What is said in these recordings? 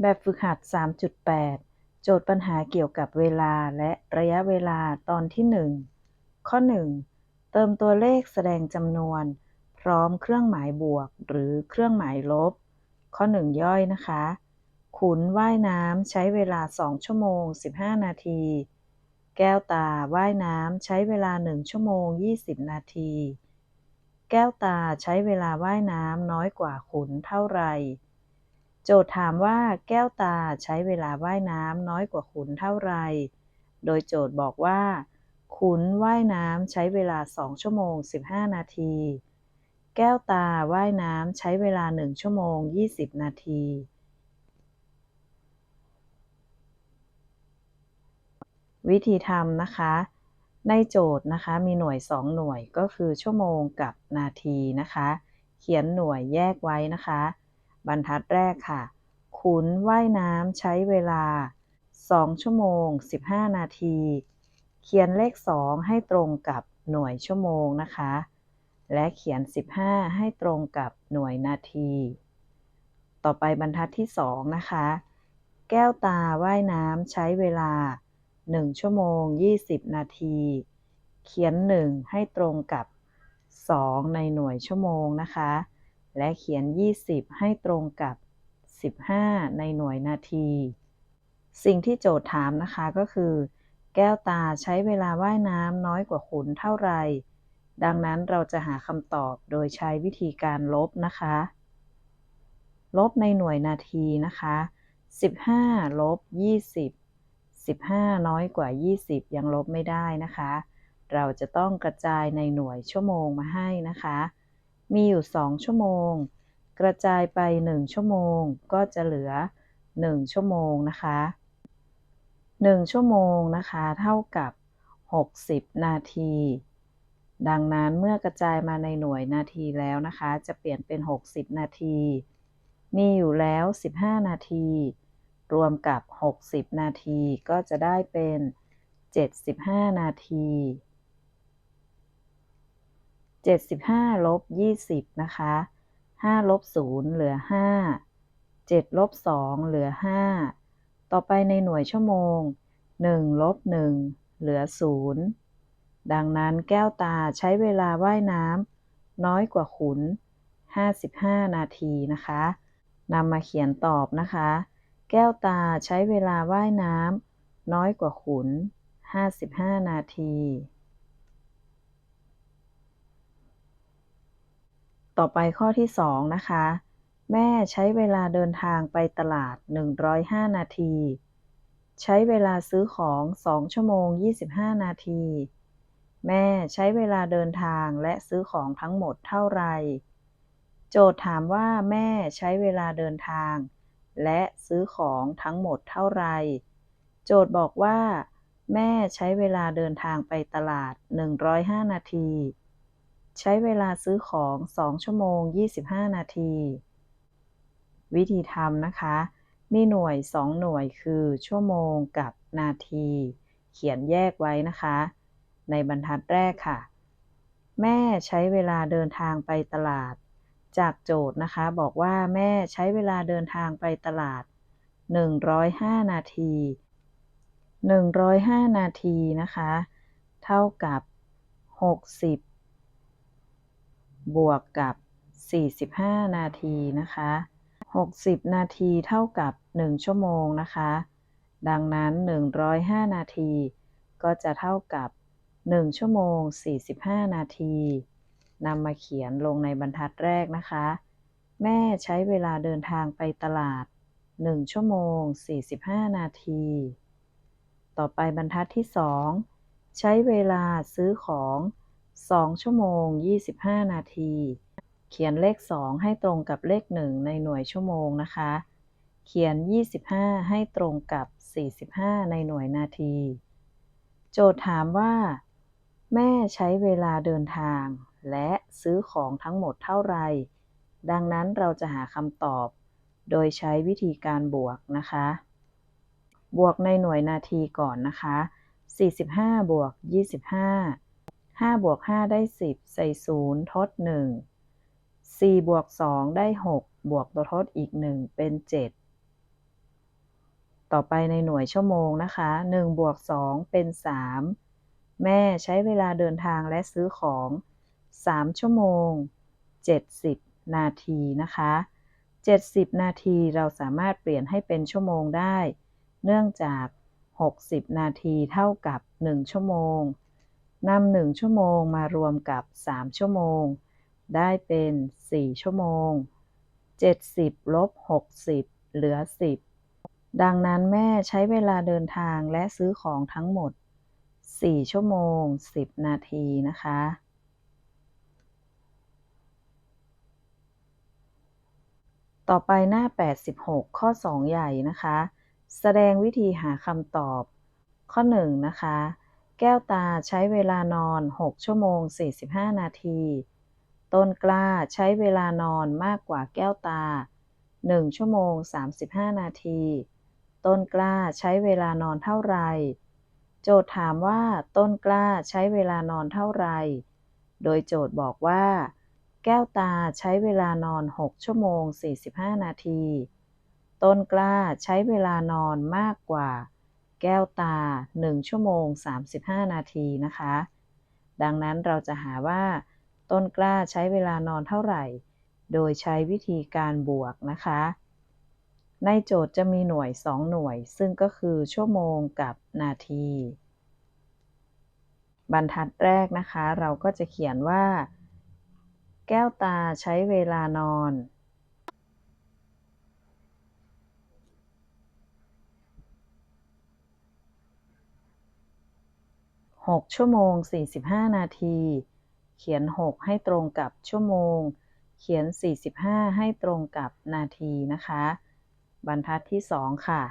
แบบฝึกหัด 3.8 โจทย์ปัญหาเกี่ยวกับเวลาและระยะเวลาตอนที่ 1 ข้อ 1 เติมตัวเลขแสดงจำนวน พร้อมเครื่องหมายบวก หรือเครื่องหมายลบ ข้อ 1 ย่อยนะคะ ขุนว่ายน้ำใช้เวลา 2 ชั่วโมง 15 นาที แก้วตาว่ายน้ำใช้เวลา 1 ชั่วโมง 20 นาที แก้วตาใช้เวลาว่ายน้ำน้อยกว่าขุนเท่าไหร่ โจทย์ถามว่าแก้วตาใช้เวลาว่ายน้ำน้อยกว่าขุนเท่าไหร่โดยโจทย์บอกว่า ขุนว่ายน้ำใช้เวลา 2 ชั่วโมง 15 นาที แก้วตาว่ายน้ำใช้เวลา 1 ชั่วโมง 20 นาที วิธีทำนะคะ ในโจทย์นะคะมีหน่วย 2 หน่วยก็คือชั่วโมงกับนาทีนะคะ เขียนหน่วยแยกไว้นะคะ บรรทัดแรกค่ะ ขุนว่ายน้ำใช้เวลา 2 ชั่วโมง 15 นาที เขียนเลข 2 ให้ตรงกับหน่วยชั่วโมงนะคะ และเขียน 15 ให้ตรงกับหน่วยนาที ต่อไปบรรทัดที่ 2 นะคะ แก้วตาว่ายน้ำใช้เวลา 1 ชั่วโมง 20 นาที เขียน 1 ให้ตรงกับ 2 ในหน่วยชั่วโมงนะคะ และเขียน 20 ให้ตรงกับ 15 ในหน่วยนาที สิ่งที่โจทย์ถามนะคะก็คือ แก้วตาใช้เวลาว่ายน้ำน้อยกว่าขุนเท่าไหร่ ดังนั้นเราจะหาคำตอบโดยใช้วิธีการลบนะคะ ลบในหน่วยนาทีนะคะ 15 ลบ 20 15 น้อยกว่า 20 ยังลบไม่ได้นะคะ เราจะต้องกระจายในหน่วยชั่วโมงมาให้นะคะ มีอยู่ 2 ชั่วโมง กระจายไป 1 ชั่วโมง ก็จะเหลือ 1 ชั่วโมงนะคะ 1 ชั่วโมงนะคะ เท่ากับ 60 นาที ดังนั้นเมื่อกระจายมาในหน่วยนาทีแล้วนะคะ จะเปลี่ยนเป็น 60 นาที มีอยู่แล้ว 15 นาที รวมกับ 60 นาทีก็จะได้เป็น 75 นาที 75ลบ20นะคะ5ลบ0เหลือ 5 7ลบ2เหลือ 5 ต่อไปในหน่วยชั่วโมง 1 ลบ 1 เหลือ 0 ดังนั้นแก้วตาใช้เวลาว่ายน้ำน้อยกว่าขุน 55 นาทีนะคะนำมาเขียนตอบนะคะ แก้วตาใช้เวลาว่ายน้ำน้อยกว่าขุน 55 นาที ต่อไปข้อที่ 2 นะคะ แม่ใช้เวลาเดินทางไปตลาด 105 นาที ใช้เวลาซื้อของ 2 ชั่วโมง 25 นาที แม่ใช้เวลาเดินทางและซื้อของทั้งหมดเท่าไหร่ โจทย์ถามว่าแม่ใช้เวลาเดินทาง และซื้อของทั้งหมดเท่าไหร่ โจทย์บอกว่า แม่ใช้เวลาเดินทางไปตลาด 105 นาที ใช้เวลาซื้อของ 2 ชั่วโมง 25 นาที วิธีทำนะคะ มีหน่วย 2 หน่วยคือชั่วโมงกับนาที เขียนแยกไว้นะคะ ในบรรทัดแรกค่ะ แม่ใช้เวลาเดินทางไปตลาด จากโจทย์นะคะ บอกว่าแม่ใช้เวลาเดินทางไปตลาด 105 นาที 105 นาทีนะคะ เท่ากับ 60 บวกกับ 45 นาทีนะคะ 60 นาทีเท่ากับ 1 ชั่วโมงนะคะ ดังนั้น 105 นาที ก็จะเท่ากับ 1 ชั่วโมง 45 นาทีนำมาเขียนลงในบรรทัดแรกนะคะ แม่ใช้เวลาเดินทางไปตลาด 1 ชั่วโมง 45 นาที ต่อไปบรรทัดที่ 2 ใช้เวลาซื้อของ 2 ชั่วโมง 25 นาที เขียนเลข 2 ให้ตรงกับเลข 1 ในหน่วยชั่วโมงนะคะ เขียน 25 ให้ตรงกับ 45 ในหน่วยนาที โจทย์ถามว่า แม่ใช้เวลาเดินทาง และซื้อของทั้งหมดเท่าไหร่ ดังนั้นเราจะหาคำตอบ โดยใช้วิธีการบวกนะคะ บวกในหน่วยนาทีก่อนนะคะ 45 บวก 25 5บวก5ได้10ใส่0ทด1 4บวก2ได้6บวกตัวทดอีก1เป็น7ต่อไปในหน่วยชั่วโมงนะคะ1บวก2เป็น 3 แม่ใช้เวลาเดินทางและซื้อของ 3 ชั่วโมง 70 นาทีนะคะ 70 นาทีเราสามารถเปลี่ยนให้เป็นชั่วโมงได้ เนื่องจาก 60 นาทีเท่ากับ 1 ชั่วโมง นำ1ชั่วโมงมารวมกับ 3 ชั่วโมง ได้เป็น 4 ชั่วโมง 70ลบ60 เหลือ 10 ดังนั้นแม่ใช้เวลาเดินทางและซื้อของทั้งหมด 4 ชั่วโมง 10 นาทีนะคะต่อไปหน้า 86 ข้อ 2 ใหญ่นะคะ แสดงวิธีหาคำตอบ ข้อ 1 นะคะ แก้วตาใช้เวลานอน 6 ชั่วโมง 45 นาที ต้นกล้าใช้เวลานอนมากกว่าแก้วตา 1 ชั่วโมง 35 นาที ต้นกล้าใช้เวลานอนเท่าไหร่ โจทย์ถามว่าต้นกล้าใช้เวลานอนเท่าไหร่ โดยโจทย์บอกว่า แก้วตาใช้เวลานอน 6 ชั่วโมง 45 นาที ต้นกล้าใช้เวลานอนมากกว่า แก้วตา 1 ชั่วโมง 35 นาทีนะคะ ดังนั้นเราจะหาว่า ต้นกล้าใช้เวลานอนเท่าไหร่ โดยใช้วิธีการบวกนะคะ ในโจทย์จะมีหน่วย 2 หน่วย ซึ่งก็คือชั่วโมงกับนาที บรรทัดแรกนะคะ เราก็จะเขียนว่า แก้วตาใช้เวลานอน 6 ชั่วโมง 45 นาที เขียน 6 ให้ตรงกับชั่วโมง เขียน 45 ให้ตรงกับนาทีนะคะ บรรทัดที่ 2 ค่ะ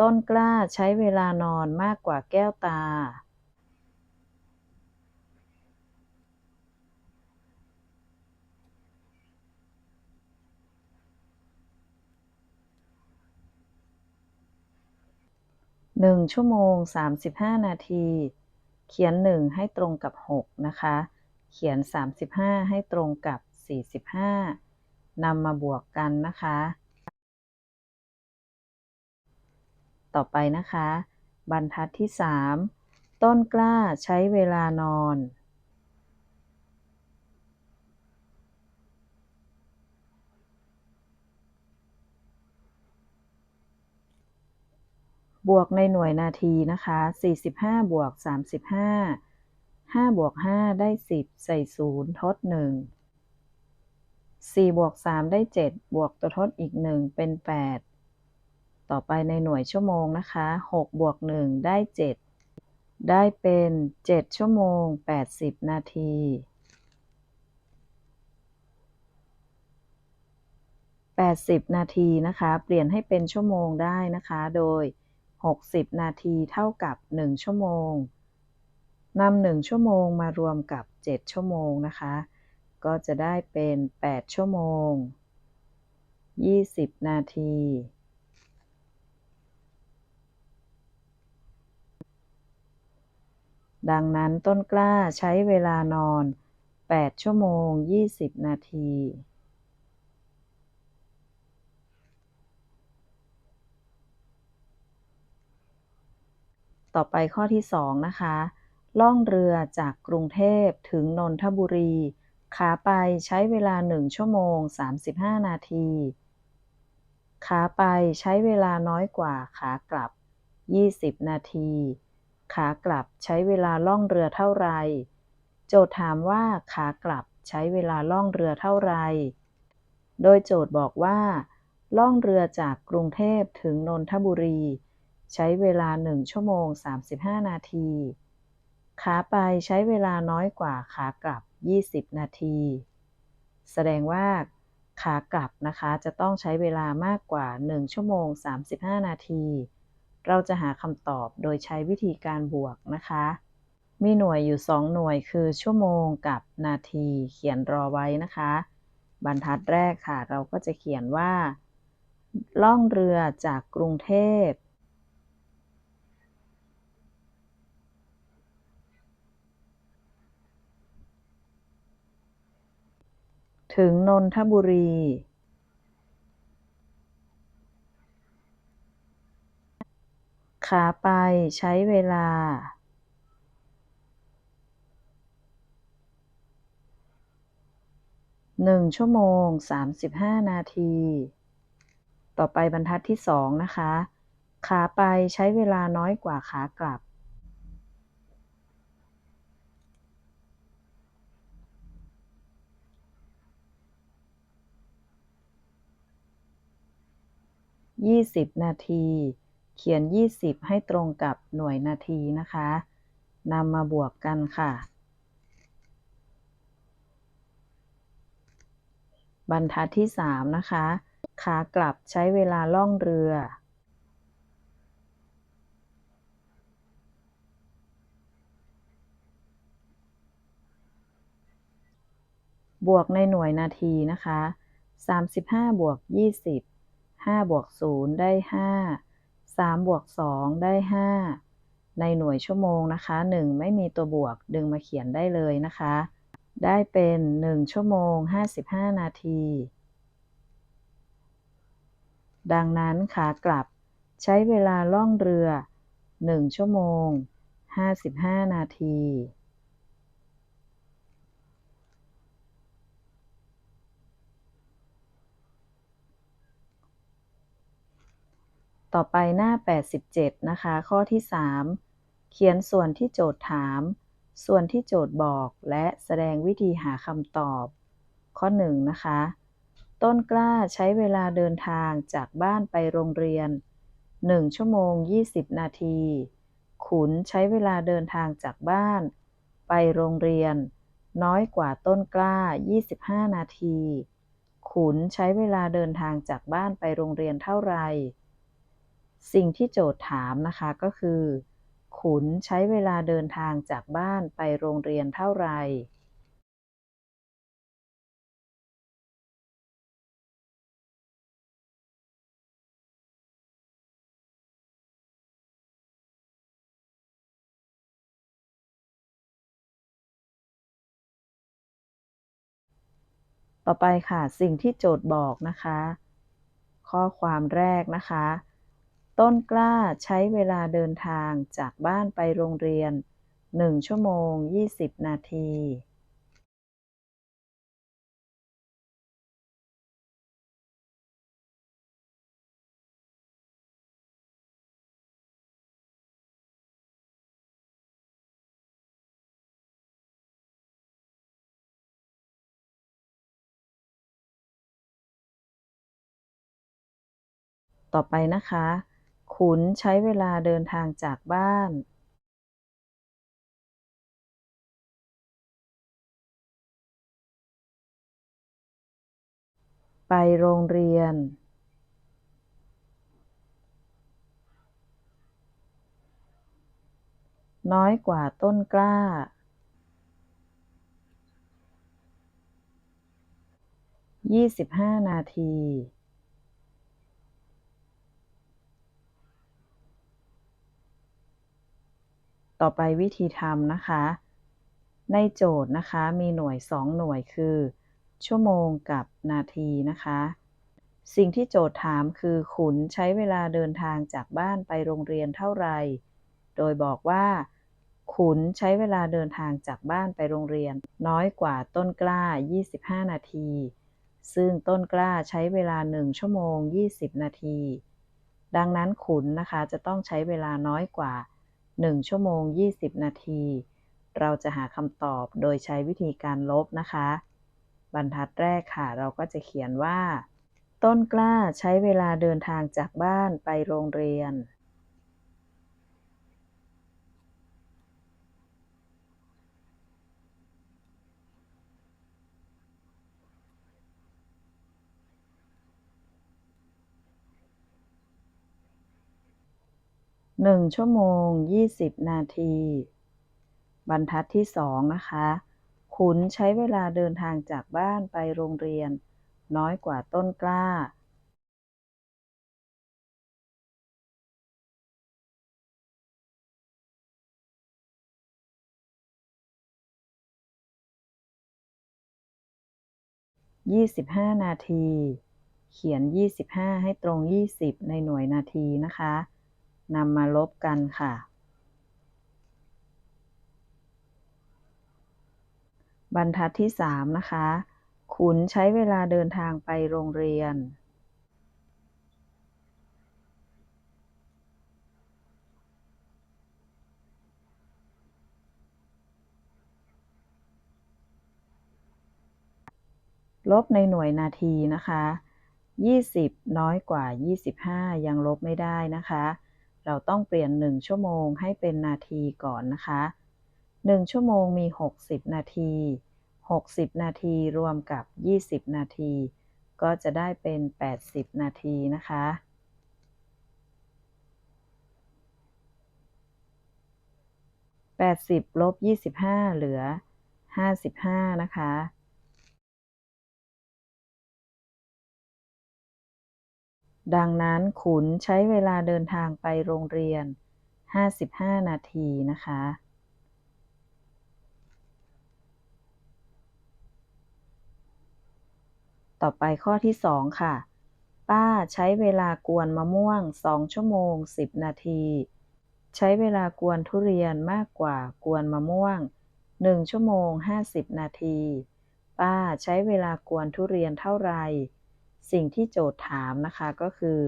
ต้นกล้าใช้เวลานอนมากกว่าแก้วตา 1 ชั่วโมง 35 นาที เขียน 1 ให้ตรงกับ 6 นะคะ เขียน 35 ให้ตรงกับ 45นำมาบวกกันนะคะ ต่อไปนะคะ บรรทัดที่ 3 ต้นกล้าใช้เวลานอน บวกในหน่วยนาทีนะคะ 45 บวก 35 5 บวก 5 ได้ 10 ใส่ 0 ทด 1 4 บวก 3 ได้ 7 บวกตัวทดอีก 1 เป็น 8 ต่อไปในหน่วยชั่วโมงนะคะ 6 บวก 1 ได้ 7 ได้เป็น 7 ชั่วโมง 80 นาที80 นาทีนะคะ เปลี่ยนให้เป็นชั่วโมงได้นะคะ โดย 60 นาทีเท่ากับ 1 ชั่วโมงนำ1ชั่วโมงมารวมกับ 7 ชั่วโมงนะคะ ก็จะได้เป็น 8 ชั่วโมง 20 นาที ดังนั้นต้นกล้าใช้เวลานอน 8 ชั่วโมง 20 นาที ต่อไปข้อที่ 2 นะคะ ล่องเรือจากกรุงเทพถึงนนทบุรี ขาไปใช้เวลา 1 ชั่วโมง 35 นาที ขาไปใช้เวลาน้อยกว่าขากลับ 20 นาที ขากลับใช้เวลาล่องเรือเท่าไรโจทย์ถามว่าขากลับใช้เวลาล่องเรือเท่าไรโดยโจทย์บอกว่า ล่องเรือจากกรุงเทพถึงนนทบุรี ใช้เวลา 1 ชั่วโมง 35 นาที ขาไปใช้เวลาน้อยกว่าขากลับ 20 นาที แสดงว่าขากลับนะคะจะต้องใช้เวลามากกว่า 1 ชั่วโมง 35 นาที เราจะหาคำตอบโดยใช้วิธีการบวกนะคะ มีหน่วยอยู่ 2 หน่วยคือชั่วโมงกับนาทีเขียนรอไว้นะคะ บรรทัดแรกค่ะ เราก็จะเขียนว่า ล่องเรือจากกรุงเทพ ถึงนนทบุรี ขาไปใช้เวลา1ชั่วโมง35นาที ต่อไปบรรทัดที่2นะคะ ขาไปใช้เวลาน้อยกว่าขากลับ 20 นาที เขียน 20 ให้ตรงกับหน่วยนาทีนะคะนำมาบวกกันค่ะ บรรทัดที่ 3 นะคะ ขากลับใช้เวลาล่องเรือ บวกในหน่วยนาทีนะคะ 35 บวก 20 5บวก0ได้5 3บวก2ได้5ในหน่วยชั่วโมงนะคะ1ไม่มีตัวบวกดึงมาเขียนได้เลยนะคะ ได้เป็น1ชั่วโมง55นาที ดังนั้นขากลับใช้เวลาล่องเรือ1ชั่วโมง55นาที ต่อไปหน้า 87 นะคะ ข้อที่ 3 เขียนส่วนที่โจทย์ถาม ส่วนที่โจทย์บอกและแสดงวิธีหาคำตอบ ข้อ 1 นะคะ ต้นกล้าใช้เวลาเดินทางจากบ้านไปโรงเรียน 1 ชั่วโมง 20 นาที ขุนใช้เวลาเดินทางจากบ้าน ไปโรงเรียน น้อยกว่าต้นกล้า 25 นาที ขุนใช้เวลาเดินทางจากบ้านไปโรงเรียนเท่าไหร่ สิ่งที่โจทย์ถามนะคะก็คือ ขุนใช้เวลาเดินทางจากบ้านไปโรงเรียนเท่าไหร่ต่อไปค่ะ สิ่งที่โจทย์บอกนะคะ ข้อความแรกนะคะ ต้นกล้าใช้เวลาเดินทางจากบ้านไปโรงเรียน 1 ชั่วโมง 20 นาทีต่อไปนะคะ ขุนใช้เวลาเดินทางจากบ้านไปโรงเรียน น้อยกว่าต้นกล้า25นาที ต่อไปวิธีทำนะคะ ในโจทย์นะคะมีหน่วย 2 หน่วยคือ ชั่วโมงกับนาทีนะคะ สิ่งที่โจทย์ถามคือขุนใช้เวลาเดินทางจากบ้านไปโรงเรียนเท่าไหร่ โดยบอกว่า ขุนใช้เวลาเดินทางจากบ้านไปโรงเรียน น้อยกว่าต้นกล้า 25 นาที ซึ่งต้นกล้าใช้เวลา 1 ชั่วโมง 20 นาที ดังนั้นขุนนะคะจะต้องใช้เวลาน้อยกว่า 1 ชั่วโมง 20 นาที เราจะหาคำตอบโดยใช้วิธีการลบนะคะ บรรทัดแรกค่ะ เราก็จะเขียนว่า ต้นกล้าใช้เวลาเดินทางจากบ้านไปโรงเรียน 1ชั่วโมง20นาที บรรทัดที่2นะคะ ขุนใช้เวลาเดินทางจากบ้านไปโรงเรียน น้อยกว่าต้นกล้า25นาที เขียน 25 ให้ตรง 20 ในหน่วยนาทีนะคะ นำมาลบกันค่ะ บรรทัดที่ 3 นะคะ ขุนใช้เวลาเดินทางไปโรงเรียน ลบในหน่วยนาทีนะคะ 20 น้อยกว่า 25 ยังลบไม่ได้นะคะ เราต้องเปลี่ยน 1 ชั่วโมงให้เป็นนาทีก่อนนะคะ 1 ชั่วโมงมี 60 นาที 60 นาทีรวมกับ 20 นาที ก็จะได้เป็น 80 นาทีนะคะ 80 ลบ 25 เหลือ 55 นะคะ ดังนั้นขุนใช้เวลาเดินทางไปโรงเรียน 55 นาทีนะคะ ต่อไปข้อที่ 2 ค่ะ ป้าใช้เวลากวนมะม่วง 2 ชั่วโมง 10 นาที ใช้เวลากวนทุเรียนมากกว่ากวนมะม่วง 1 ชั่วโมง 50 นาที ป้าใช้เวลากวนทุเรียนเท่าไหร่ สิ่งที่โจทย์ถามนะคะก็คือ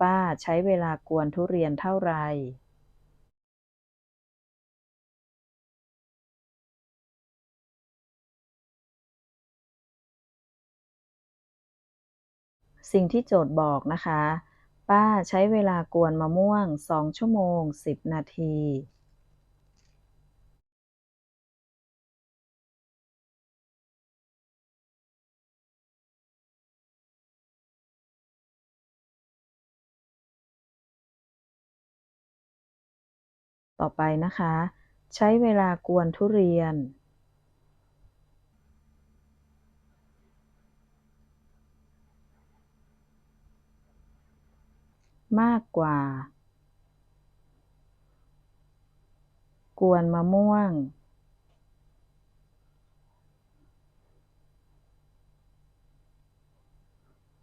ป้าใช้เวลากวนทุเรียนเท่าไหร่สิ่งที่โจทย์บอกนะคะ ป้าใช้เวลากวนมะม่วง 2 ชั่วโมง 10 นาที ต่อไปนะคะ ใช้เวลากวนทุเรียน มากกว่า กวนมะม่วง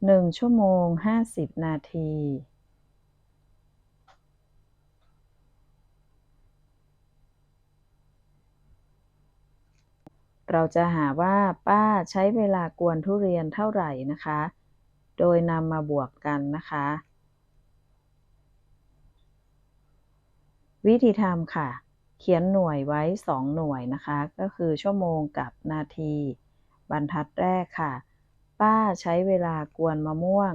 หนึ่งชั่วโมงห้าสิบนาที เราจะหาว่าป้าใช้เวลากวนทุเรียนเท่าไหร่นะคะ โดยนำมาบวกกันนะคะ วิธีทำค่ะ เขียนหน่วยไว้ 2 หน่วยนะคะ ก็คือชั่วโมงกับนาที บรรทัดแรกค่ะ ป้าใช้เวลากวนมะม่วง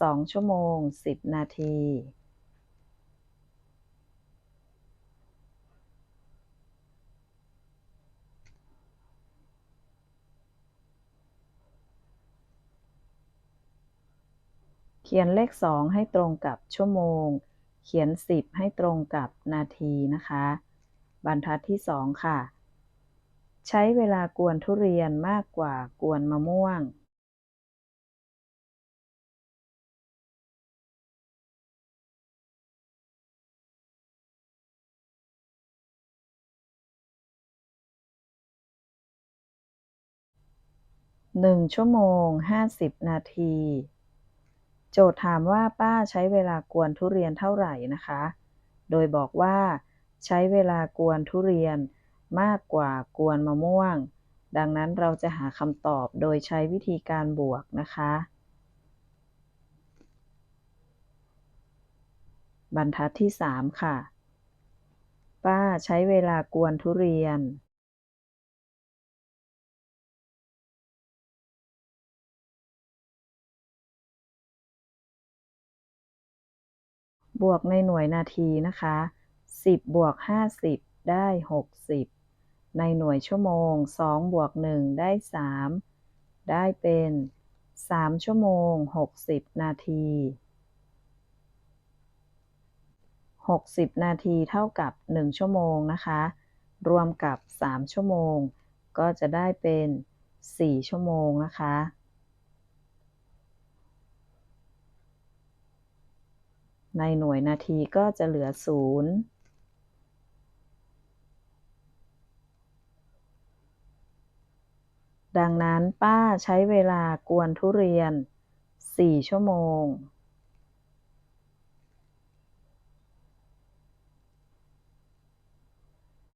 2 ชั่วโมง 10 นาที เขียนเลข 2 ให้ตรงกับชั่วโมง เขียน 10 ให้ตรงกับนาทีนะคะ บรรทัดที่ 2 ค่ะ ใช้เวลากวนทุเรียนมากกว่ากวนมะม่วง 1 ชั่วโมง 50 นาที โจทย์ถามว่าป้าใช้เวลากวนทุเรียนเท่าไหร่นะคะ โดยบอกว่า ใช้เวลากวนทุเรียนมากกว่ากวนมะม่วง ดังนั้นเราจะหาคำตอบโดยใช้วิธีการบวกนะคะ บรรทัดที่ 3 ค่ะ ป้าใช้เวลากวนทุเรียน บวกในหน่วยนาทีนะคะ 10 บวก 50 ได้ 60 ในหน่วยชั่วโมง 2 บวก 1 ได้ 3 ได้เป็น 3 ชั่วโมง 60 นาที 60 นาทีเท่ากับ 1 ชั่วโมงนะคะ รวมกับ 3 ชั่วโมง ก็จะได้เป็น 4 ชั่วโมงนะคะ ในหน่วยนาทีก็จะเหลือ0ดังนั้นป้าใช้เวลากวนทุเรียน 4 ชั่วโมง